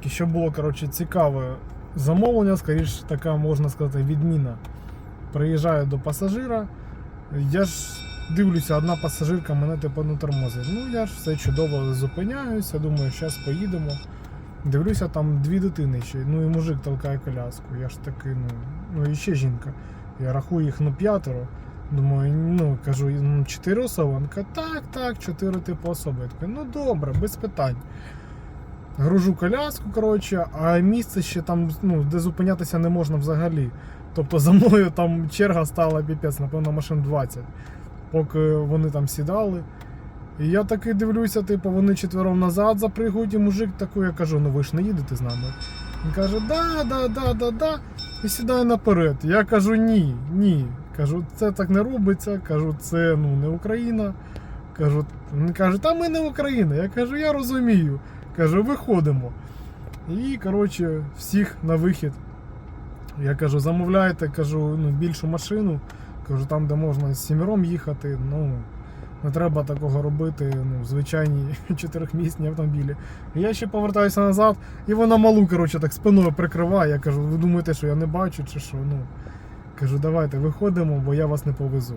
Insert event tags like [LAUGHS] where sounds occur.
трошки, що було коротше, цікаве замовлення, скоріш така можна сказати, відміна. Приїжджаю до пасажира, я ж дивлюся, одна пасажирка мене типу не тормозить. Ну я ж все чудово зупиняюся, думаю, зараз поїдемо. Дивлюся, там дві дитини ще, ну і мужик толкає коляску. Я ж такий, ну, ну і ще жінка. Я рахую їх ну п'ятеро. Думаю, ну кажу, ну, чотири особи. Він каже, так, так, чотири типу особи. Я такий, ну добре, без питань. Гружу коляску, коротше, а місце ще там, ну, де зупинятися не можна взагалі. Тобто за мною там черга стала піпець, напевно, машин 20, поки вони там сідали. І я таки дивлюся, типу, вони четвером назад запригують, і мужик такий, я кажу, ну ви ж не їдете з нами. Він каже, да, да, да, да, да. І сідає наперед. Я кажу, ні, ні. Кажу, це так не робиться. Кажу, це ну не Україна. Кажу, він каже, та ми не Україна. Я кажу, я розумію. Кажу, виходимо. І, коротше, всіх на вихід. Я кажу, замовляйте, кажу, ну, більшу машину. Кажу, там, де можна з сімером їхати. Ну, не треба такого робити ну, в звичайній [LAUGHS] чотирьохмісній автомобілі. Я ще повертаюся назад, і вона малу, коротше, так спиною прикриває. Я кажу, ви думаєте, що я не бачу, чи що? Ну, кажу, давайте виходимо, бо я вас не повезу.